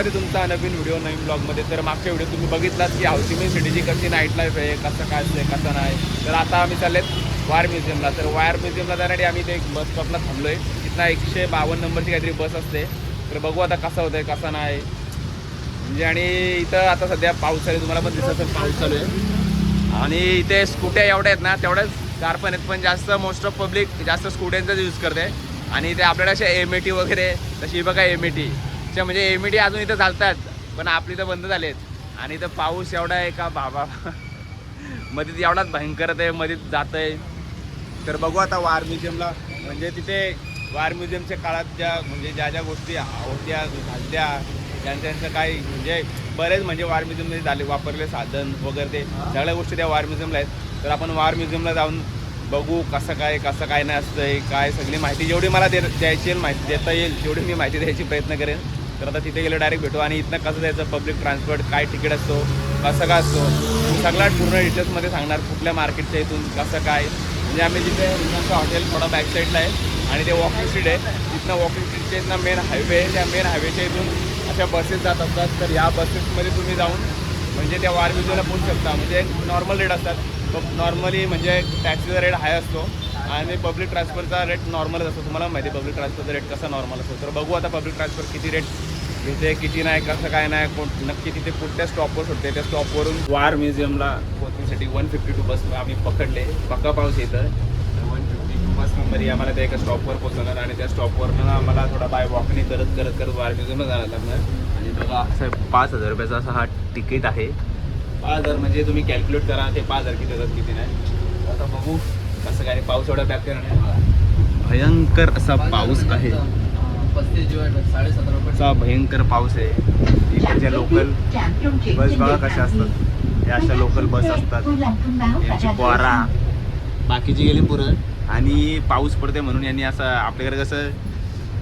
स्वागत आहे तुमचा नवीन व्हिडिओ नवीन ब्लॉगमध्ये. तर मागच्या व्हिडिओ तुम्ही बघितलात की हाऊसिमिन सिटीची कशी नाईट लाईफ आहे कसं काय असते कसं नाही. तर आता आम्ही चाललेत वायर म्युझियमला तर वायर म्युझियमला जाण्यासाठी आम्ही ते एक बस स्टॉपला थांबलो आहे तिथं एकशे बावन्न नंबरची काहीतरी बस असते. तर बघू आता कसं होतं आहे कसं नाही. म्हणजे आणि इथं आता सध्या पाऊस चालू तुम्हाला पण दिसत असेल पाऊस चालू आहे. आणि इथे स्कूट्या एवढ्या आहेत ना तेवढ्याच कार पण आहेत. पण जास्त मोस्ट ऑफ पब्लिक जास्त स्कूट्यांचाच यूज करते. आणि इथे आपल्याला अशा एम ए टी वगैरे तशी बघा एम ए टी अच्छा म्हणजे एम अजून इथं चालतात. पण आपली इथं बंद झालेत. आणि इथं पाऊस एवढा आहे का बाबा? मध्येच एवढाच भयंकर आहे मध्येच जात आहे. तर बघू आता वार म्युझियमला. म्हणजे तिथे वार म्युझियमच्या काळात ज्या म्हणजे ज्या ज्या गोष्टी होत्या झाल्या त्यांचं त्यांचं काही म्हणजे बरेच म्हणजे वार म्युझियममध्ये झाले वापरले साधन वगैरे ते. सगळ्या गोष्टी त्या वार म्युझियमला आहेत. तर आपण वार म्युझियमला जाऊन बघू कसं काय कसं काय नाही असतंय काय सगळी माहिती जेवढी मला दे द्यायची माहिती देता येईल तेवढी मी माहिती द्यायची प्रयत्न करेन. तर आता तिथे गेलं डायरेक्ट भेटू. आणि इथनं कसं जायचं? पब्लिक ट्रान्सपोर्ट काय तिकीट असतो? कसं काय असतो? सगळा पूर्ण डिटेल्समध्ये सांगणार कुठल्या मार्केटच्या इथून कसं काय? म्हणजे आम्ही जिथे आमचं हॉटेल थोडा बॅक साईडला आहे. आणि ते वॉकिंग स्ट्रीट आहे. तिथनं वॉकिंग स्ट्रीटच्या इथनं मेन हायवे आहे. त्या मेन हायवेच्या इथून अशा बसेस जात असतात. तर या बसेसमध्ये तुम्ही जाऊन म्हणजे त्या वार म्युझियमला पोहोचू शकता. म्हणजे नॉर्मल रेट असतात. नॉर्मली म्हणजे टॅक्सीचा रेट हाय असतो. आणि पब्लिक ट्रान्सफरचा रेट नॉर्मलच असतो. तुम्हाला माहिती आहे पब्लिक ट्रान्सफरचा रेट कसा नॉर्मल असतो? तर बघू आता पब्लिक ट्रान्सफर किती रेट तिथे किती नाही कसं काय नाही कोण नक्की तिथे कुठल्या स्टॉपवर सुटते त्या स्टॉपवरून वार म्युझियमला पोहोचण्यासाठी वन फिफ्टी टू बस आम्ही पकडले पक्का पाऊस येतं one fifty two bus number आम्हाला त्या एका स्टॉपवर पोहोचवणार आणि त्या स्टॉपवरनं आम्हाला थोडा बाय वॉकने करत करत करत वार म्युझियमला जायला लागणार. आणि बघा असं पाच हजार रुपयाचा असा हा तिकीट आहे. पाच हजार म्हणजे तुम्ही कॅल्क्युलेट करा ते पाच हजार किती जातात किती नाही. आता बघू कसं काय पाऊस एवढा बॅक भयंकर असा पाऊस आहे. असा भयंकर पाऊस आहे. इकडच्या लोकल बस बघा कशा असतात. या अशा लोकल बस असतात. यांची पोरा. बाकीची गेली पुरं. आणि पाऊस पडते म्हणून यांनी असं आपल्याकडे कसं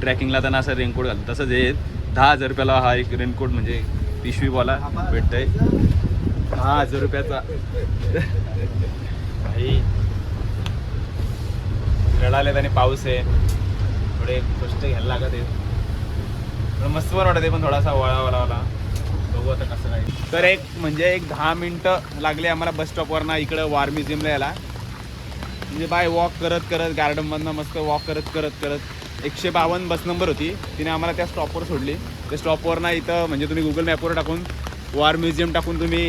ट्रॅकिंगला त्यांना असं रेनकोट घालतं तसंच हे दहा हजार रुपयाला हा एक रेनकोट म्हणजे पिशवीवाला भेटतंय. दहा हजार रुपयाचा. भाई. रडाले आणि पाऊस आहे. थोडे कष्ट घ्यायला लागत आहेत. मस्त पण वाटत आहे पण थोडासा वळा वळा वळा. बघू आता कसं काय. तर एक म्हणजे एक दहा मिनटं लागले आम्हाला बस स्टॉपवरनं इकडं वार म्युझियमला यायला. म्हणजे बाय वॉक करत करत गार्डनमधनं मस्त वॉक करत करत करत. एकशे बावन्न बस नंबर होती. तिने आम्हाला त्या स्टॉपवर सोडली. त्या स्टॉपवरनं इथं म्हणजे तुम्ही गुगल मॅपवर टाकून वार म्युझियम टाकून तुम्ही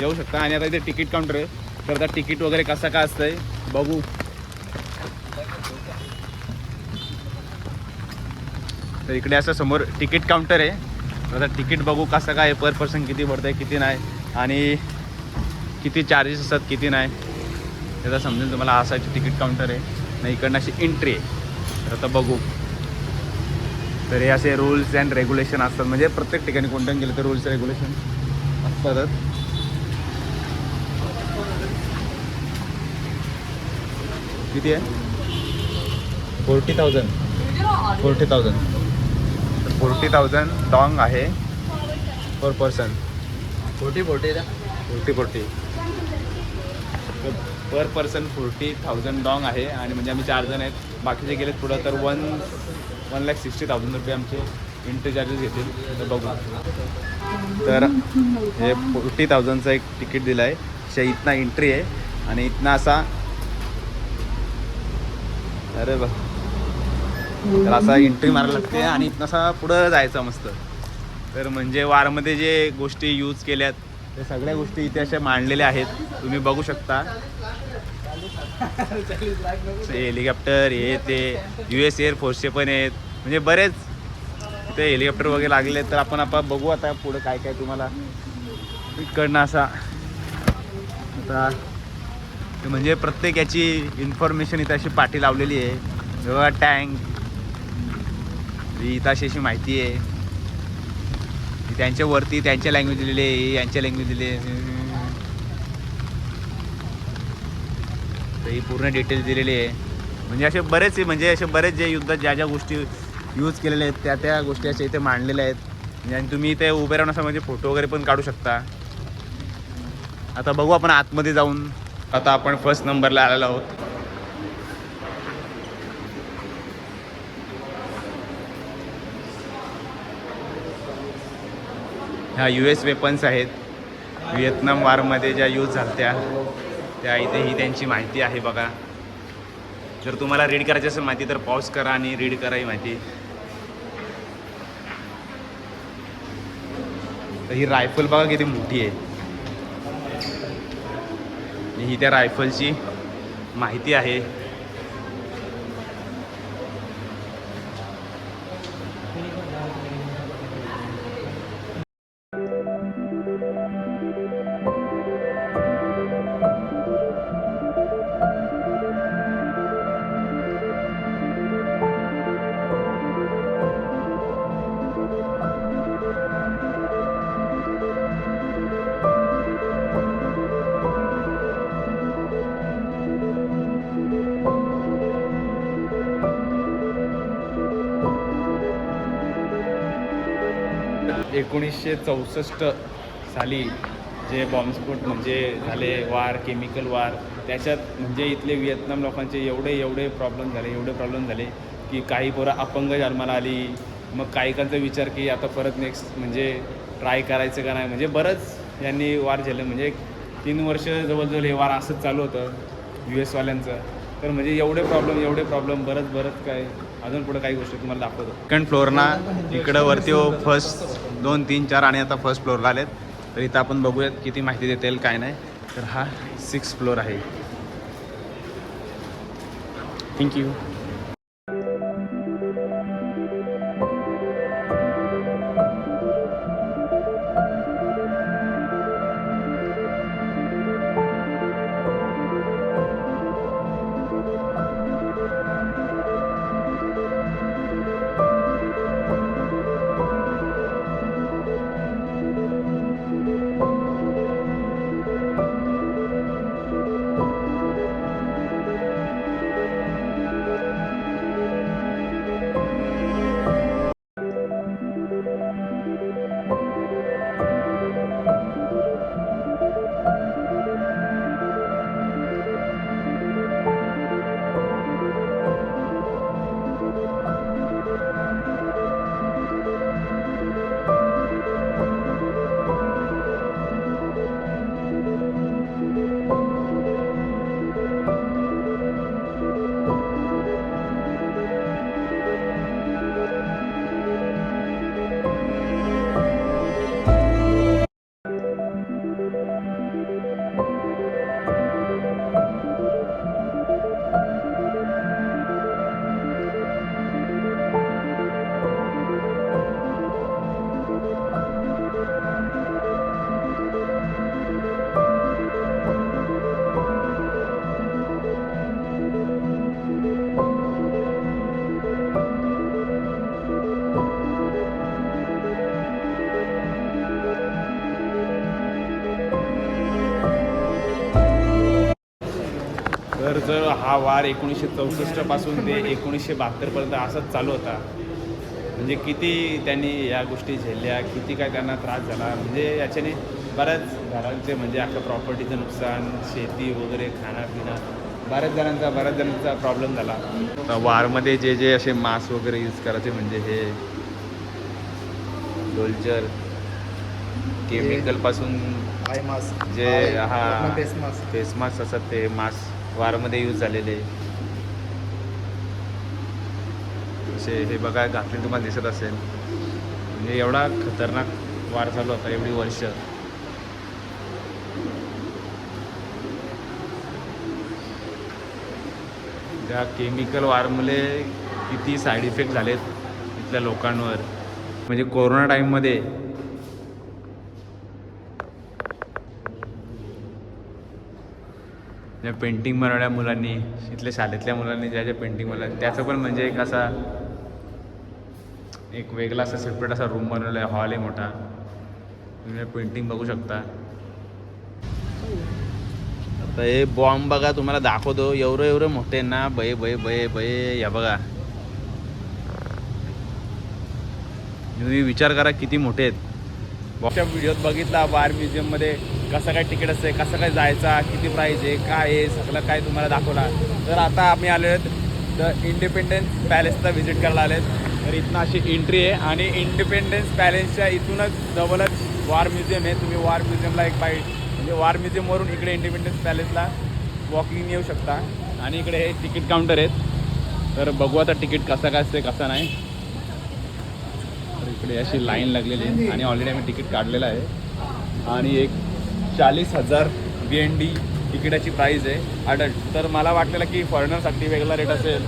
येऊ शकता. आणि आता इथे तिकीट काउंटर आहे. तर आता तिकीट वगैरे कसं काय असतंय बघू. तर इकडे असं समोर तिकीट काउंटर आहे. आता तिकीट बघू कसं काय पर पर्सन किती पडतं आहे किती नाही. आणि किती चार्जेस असतात किती नाही. त्याचा समजेल तुम्हाला असायची तिकीट काउंटर आहे. नाही इकडनं अशी एंट्री आहे. तर आता बघू. तर हे असे रूल्स अँड रेग्युलेशन असतात. म्हणजे प्रत्येक ठिकाणी कोणत्या गेलं तर रूल्स रेग्युलेशन असतातच. किती आहे? Forty thousand forty thousand forty thousand dong आहे per person. Forty forty forty forty. Per person forty thousand dong आहे आणि म्हणजे आम्ही चार जण आहेत. बाकीचे गेलेत पुढं तर one one lakh sixty thousand रुपये आमचे एंट्री चार्जेस घेतील. तर बघू. तर हे फोर्टी थाउजंडचं एक तिकीट दिलं आहे शे इथना एंट्री आहे. आणि इथनं असा अरे बघ. तर असा एंट्री मारायला लागते आणि इथनं असा पुढं जायचं मस्त. तर म्हणजे वारमध्ये जे गोष्टी यूज केल्यात त्या सगळ्या गोष्टी इथे अशा मांडलेल्या आहेत. तुम्ही बघू शकता. हेलिकॉप्टर हे ते यू एस एअरफोर्सचे पण आहेत. म्हणजे बरेच ते हेलिकॉप्टर वगैरे लागले तर आपण आपण बघू आता पुढं काय काय तुम्हाला इकडनं असा. आता म्हणजे प्रत्येक याची इन्फॉर्मेशन इथं अशी पाठी लावलेली आहे. जेव्हा टँक इथं अशी अशी माहिती आहे. त्यांच्या वरती त्यांच्या लँग्वेज दिलेली आहे यांच्या लँग्वेज दिले तर ही पूर्ण डिटेल्स दिलेली आहे. म्हणजे असे बरेच म्हणजे असे बरेच जे युद्धात ज्या ज्या गोष्टी यूज केलेल्या आहेत त्या त्या गोष्टी अशा इथे मांडलेल्या आहेत. म्हणजे आणि तुम्ही इथे उभे राहून असं म्हणजे फोटो वगैरे पण काढू शकता. आता बघू आपण आतमध्ये जाऊन. आता आपण फर्स्ट नंबरला आलेलो आहोत. ह्या यू एस वेपन्स आहेत. व्हिएतनाम वारमध्ये ज्या यूज झाल्या त्या इथे ही त्यांची माहिती आहे बघा. जर तुम्हाला रीड करायची असेल माहिती तर पॉज करा आणि रीड करा ही माहिती. तर ही रायफल बघा किती मोठी आहे. ही त्या रायफलची माहिती आहे. एकोणीसशे चौसष्ट साली जे बॉम्बस्फोट म्हणजे झाले वार केमिकल वार त्याच्यात म्हणजे इथले व्हिएतनाम लोकांचे एवढे एवढे प्रॉब्लेम झाले एवढे प्रॉब्लेम झाले की काही पोरं अपंग जन्माला आली. मग कायकांचा विचार की आता परत नेक्स्ट म्हणजे ट्राय करायचं का नाही? म्हणजे बरंच यांनी वार झालं म्हणजे तीन वर्ष जवळजवळ हे वार असंच चालू होतं यू एसवाल्यांचं तर म्हणजे एवढे प्रॉब्लेम एवढे प्रॉब्लेम बरंच बरंच काय अजून पुढे काही गोष्टी तुम्हाला दाखवतो. सेकंड फ्लोअरना इकडं वरती हो, फर्स्ट दोन तीन चार आणि आता फर्स्ट फ्लोअरला आलेत. तर इथं आपण बघूयात किती माहिती देता येईल काय नाही. तर हा सिक्स फ्लोअर आहे. थँक्यू वार एकोणीसशे चौसष्टपासून ते एकोणीसशे बहात्तरपर्यंत असाच चालू होता. म्हणजे किती त्यांनी या गोष्टी झेलल्या किती काय त्यांना त्रास झाला. म्हणजे याच्याने बऱ्याच घरांचे म्हणजे अख्खं प्रॉपर्टीचं नुकसान शेती वगैरे खाणंपिणं बऱ्याच जणांचा बऱ्याच जणांचा प्रॉब्लेम झाला. तर वारमध्ये जे जे असे मास्क वगैरे यूज करायचे म्हणजे हे डोलचर केमिकलपासून आय मास्क जे हा फेस मास्क. फेस मास्क असतात ते मास्क वारमध्ये यूज झालेले. असे हे बघा घातले तुम्हाला दिसत असेल. म्हणजे एवढा खतरनाक वार चालू होता एवढी वर्ष. त्या केमिकल वारमुळे किती साईड इफेक्ट झालेत इथल्या लोकांवर. म्हणजे कोरोना टाईममध्ये ज्या पेंटिंग बनवल्या मुलांनी इथल्या शाळेतल्या मुलांनी ज्या ज्या पेंटिंग बनवल्या त्याचं पण म्हणजे एक असा एक वेगळा असा सेपरेट असा रूम बनवला आहे हॉल आहे मोठा. तुम्ही पेंटिंग बघू शकता. आता हे बॉम्ब बघा तुम्हाला दाखवतो. एवढं एवढं मोठे आहे ना बये बये बये बये या बघा. तुम्ही विचार करा किती मोठे आहेत. बॉक्सच्या व्हिडिओत बघितला वार म्युझियममध्ये कसं काय तिकीट असते कसं काय जायचा किती प्राईज आहे काय आहे सगळं काय तुम्हाला दाखवला. तर आता आम्ही आलो आहेत तर इंडिपेंडन्स पॅलेसचा व्हिजिट करायला आले आहेत तर इथनं अशी एंट्री आहे आणि इंडिपेंडन्स पॅलेसच्या इथूनच जवळच वार म्युझियम आहे. तुम्ही वार म्युझियमला एक पाहिजे म्हणजे वार म्युझियमवरून इकडे इंडिपेंडन्स पॅलेसला वॉकिंग येऊ शकता. आणि इकडे हे तिकीट काउंटर आहेत. तर बघू आता तिकीट कसं काय असते कसं नाही. इकडे अशी लाईन लागलेली आहे. आणि ऑलरेडी आम्ही तिकीट काढलेलं आहे. आणि एक चाळीस हजार बी एन डी तिकिटाची प्राईज आहे. अडल्ट तर मला वाटलेलं की फॉरेनरसाठी वेगळा रेट असेल.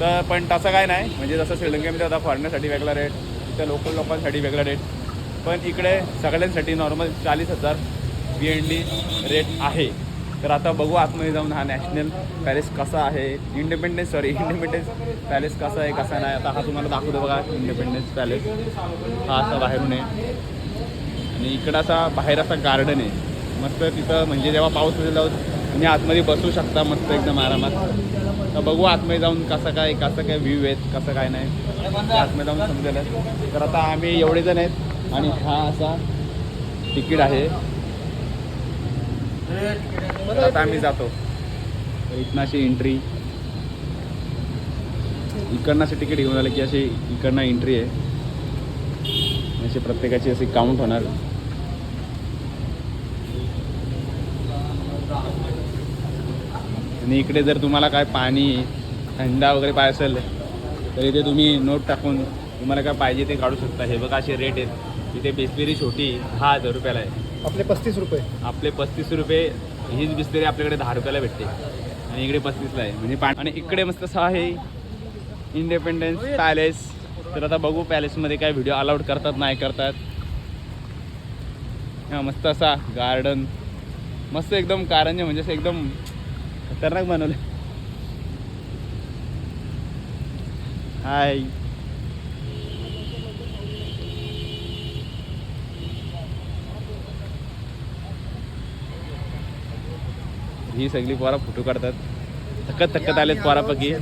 तर पण तसं काय नाही. म्हणजे जसं श्रीलंकेमध्ये आता फॉरेनरसाठी वेगळा रेट त्या लोकल लोकांसाठी वेगळा रेट पण इकडे सगळ्यांसाठी नॉर्मल चाळीस हजार बी एन डी रेट आहे. तर आता बघू आतमध्ये जाऊन हा नॅशनल पॅलेस कसा आहे. इंडिपेंडन्स सॉरी इंडिपेंडन्स पॅलेस कसा आहे कसा नाही. आता हा तुम्हाला दाखवतो बघा इंडिपेंडन्स पॅलेस हा असा बाहेरून आहे. आणि इकडं असा बाहेर असा गार्डन आहे. मस्त तिथं म्हणजे जेव्हा पाऊस वगैरे लावत तुम्ही आतमध्ये बसू शकता मस्त एकदम आरामात. तर बघू आतमध्ये जाऊन कसं काय कसं काय व्ह्यू आहेत कसं काय नाही. आतमध्ये जाऊन समजेल. तर आता आम्ही एवढे जण आहेत आणि हा असा तिकीट आहे. तर आता आम्ही जातो. इथनं अशी एंट्री इकडनं असे तिकीट घेऊन आलं की अशी इकडनं एंट्री आहे. अशी प्रत्येकाची अशी काउंट होणार. आणि इकडे जर तुम्हाला काय पाणी थंडा वगैरे पाहिजे असेल तर इथे तुम्ही नोट टाकून तुम्हाला काय पाहिजे ते काढू शकता. हे बघा असे रेट आहेत इथे बेसबेरी छोटी दहा हजार रुपयाला आहे. आपले पस्तीस रुपये. आपले पस्तीस रुपये हीच बिस्लेरी आपल्याकडे दहा रुपयाला भेटते. आणि इकडे पस्तीसला आहे. म्हणजे पाणी आणि इकडे मस्त असं आहे इंडिपेंडन्स पॅलेस तर आता बघू पॅलेसमध्ये काय व्हिडिओ अलाउड करतात नाही करतात. हा मस्त असा गार्डन मस्त एकदम कारंजे म्हणजे असं एकदम खतरनाक बनवलं हाय ही सगळी पोरा फोटो काढतात. थकत थकत आलेत पोरापैकी.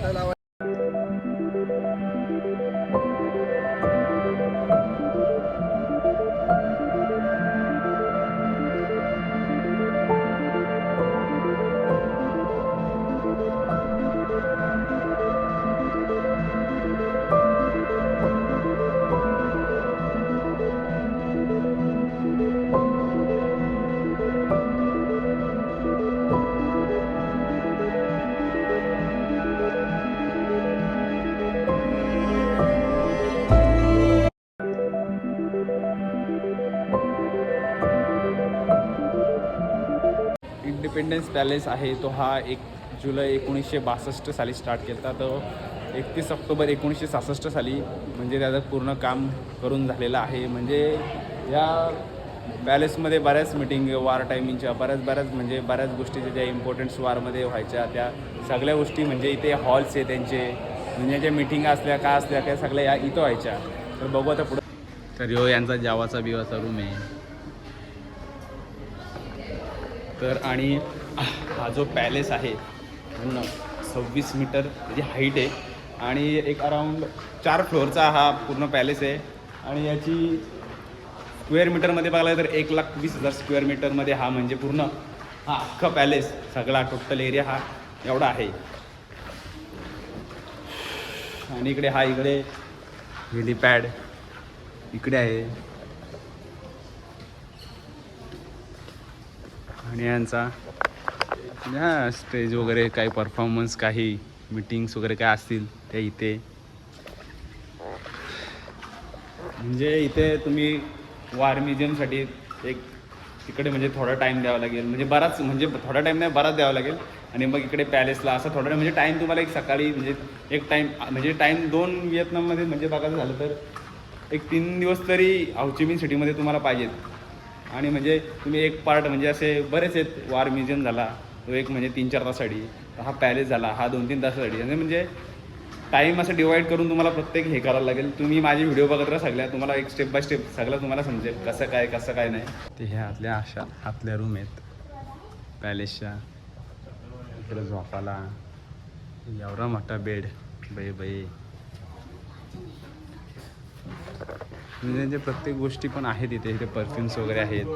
इंडिपेंडन्स पॅलेस आहे तो हा एक जुलै एकोणीसशे बासष्ट साली स्टार्ट केला तो एकतीस ऑक्टोबर एकोणीसशे सहासष्ट साली म्हणजे त्याचं पूर्ण काम करून झालेलं आहे. म्हणजे या पॅलेसमध्ये बऱ्याच मिटिंग वार टायमिंगच्या बऱ्याच बऱ्याच म्हणजे बऱ्याच गोष्टी ज्या इम्पॉर्टन्स वारमध्ये व्हायच्या त्या सगळ्या गोष्टी म्हणजे इथे हॉल्स आहे त्यांचे. म्हणजे ज्या मिटिंग असल्या का असल्या त्या सगळ्या या इथं व्हायच्या. तर बघू आता पुढं. तर यो यांचा जावाचा बिवाचा रूम आहे. तर आणि हा जो पॅलेस आहे पूर्ण सव्वीस मीटर म्हणजे हाईट आहे. आणि एक अराऊंड चार फ्लोअरचा हा पूर्ण पॅलेस आहे. आणि याची स्क्वेअर मीटरमध्ये बघायला तर एक लाख वीस हजार स्क्वेअर मीटरमध्ये हा म्हणजे पूर्ण हा अख्खा पॅलेस सगळा टोटल एरिया हा एवढा आहे. आणि इकडे हा इकडे हेलिपॅड इकडे आहे. आणि यांचा हा स्टेज वगैरे काही परफॉर्मन्स काही मीटिंग्स वगैरे काय असतील त्या इथे? म्हणजे इथे तुम्ही वार म्युझियमसाठी एक तिकडे म्हणजे थोडा टाईम द्यावा लागेल. म्हणजे बराच म्हणजे थोडा टाईम नाही बराच द्यावा लागेल. आणि मग इकडे पॅलेसला असं थोडा म्हणजे टाईम तुम्हाला एक सकाळी म्हणजे एक टाईम म्हणजे टाईम दोन व्हिएतनाममध्ये म्हणजे बघायचं झालं तर एक तीन दिवस तरी हाऊचिमिन सिटीमध्ये तुम्हाला पाहिजेत. आणि म्हणजे तुम्ही एक पार्ट म्हणजे असे बरेच आहेत. वार म्युझियम झाला तो एक म्हणजे तीन चार तासासाठी. हा पॅलेस झाला हा दोन तीन तासासाठी. आणि म्हणजे टाईम असं डिवाईड करून तुम्हाला प्रत्येक हे करायला लागेल. तुम्ही माझे व्हिडिओ बघत राहा सगळ्या. तुम्हाला एक स्टेप बाय स्टेप सगळं तुम्हाला समजेल कसं काय कसं काय नाही. ते ह्या आतल्या अशा आतल्या रूम आहेत. पॅलेसच्या इकडे झोपाला. एवढा मोठा बेड बाई बाई. म्हणजे त्यांच्या प्रत्येक गोष्टी पण आहेत इथे इथे परफ्युम्स वगैरे आहेत.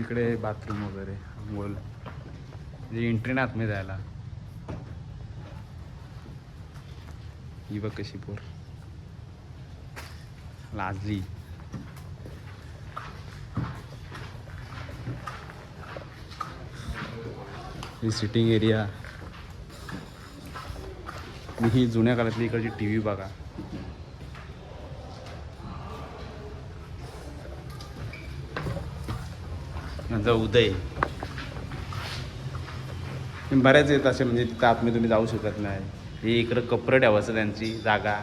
इकडे बाथरूम वगैरे अंघोळ म्हणजे एंट्री ना आतमध्ये जायला. ही बघ कशी पोर. लाजली. ही सिटिंग एरिया आणि ही जुन्या काळातली इकडची टी व्ही बघा. माझा उदय. बऱ्याच येत असे म्हणजे तिथं आतमध्ये तुम्ही जाऊ शकत नाही. हे इकडं कपरं ठेवायचं त्यांची जागा.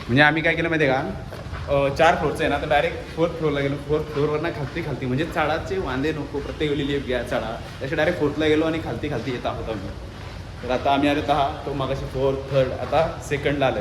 म्हणजे आम्ही काय केलं माहिती आहे का? चार फ्लोरचं आहे ना तर डायरेक्ट फोर्थ फ्लोरला गेलो. फोर्थ फ्लोअरवर ना खालती खालती म्हणजे चाळाचे वांदे नको प्रत्येक वेळी घ्या चाळा. त्याच्या डायरेक्ट फोर्थला गेलो आणि खालती खालती येत आहोत आम्ही. तर आता आम्ही आले हा तो मागाशी फोर्थ थर्ड आता सेकंडला आले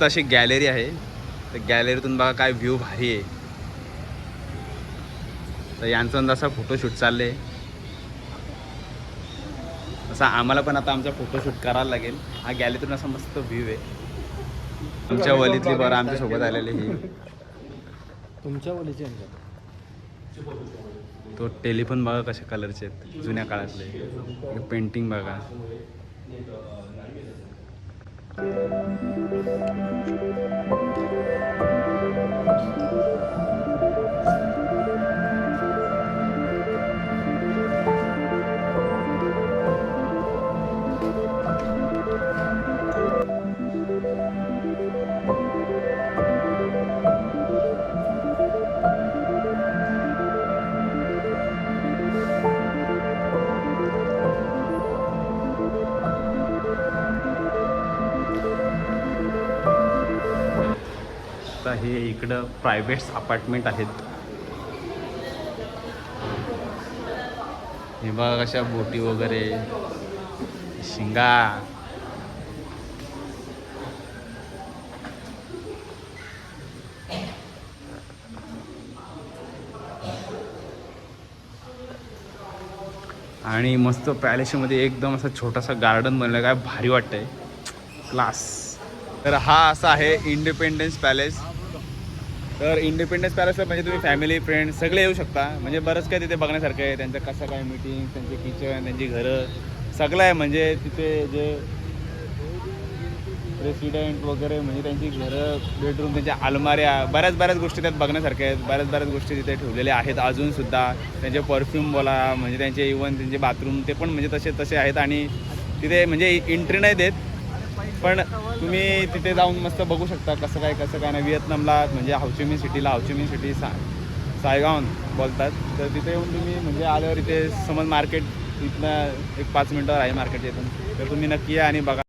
मस्त अशी गॅलरी आहे. तर गॅलरीतून बघा काय व्ह्यू भारी आहे. तर यांचं जसा फोटोशूट चाललंय. असा आम्हाला पण आता आमचा फोटोशूट करायला लागेल. हा गॅलरीतून असा मस्त व्ह्यू आहे. आमच्या वलीतली बरं आमच्यासोबत आलेली ही. तुमच्या ओलीचे तो टेलिफोन बघा कशा कलरचे आहेत. जुन्या काळातले. पेंटिंग बघा. आता इकडं प्रायव्हेट्स अपार्टमेंट आहेत. हे बघा कशा बोटी वगैरे शिंगा. आणि मस्त पॅलेसमध्ये एकदम असं छोटासा गार्डन बनलं काय भारी वाटतंय. क्लास तर हा असा आहे इंडिपेंडन्स पॅलेस तर इंडिपेंडन्स पॅलेस म्हणजे तुम्ही फॅमिली फ्रेंड सगळे येऊ शकता. म्हणजे बरंच काय तिथे बघण्यासारखं आहे. त्यांचं कसं काय मीटिंग त्यांचे किचन त्यांची घरं सगळं आहे. म्हणजे तिथे जे रेसिडेंट वगैरे म्हणजे त्यांची घरं बेडरूम त्यांच्या अलमाऱ्या बऱ्याच बऱ्याच गोष्टी त्यात बघण्यासारख्या आहेत. बऱ्याच बऱ्याच गोष्टी तिथे ठेवलेल्या आहेत अजूनसुद्धा त्यांचे परफ्यूम बोला म्हणजे त्यांचे इवन त्यांचे बाथरूम ते पण म्हणजे तसे तसे आहेत. आणि तिथे म्हणजे एंट्री नाही देत. पण तुम्ही तिथे जाऊन मस्त बघू शकता कसं काय कसं काय नाही. व्हिएतनामला म्हणजे हावचिमिन सिटीला हावचिमिन सिटी सा सायगावन बोलतात. तर तिथे येऊन तुम्ही म्हणजे आल्यावर इथे समज मार्केट इथनं एक पाच मिनटावर आहे मार्केट इथून. तर तुम्ही नक्की या आणि बघा.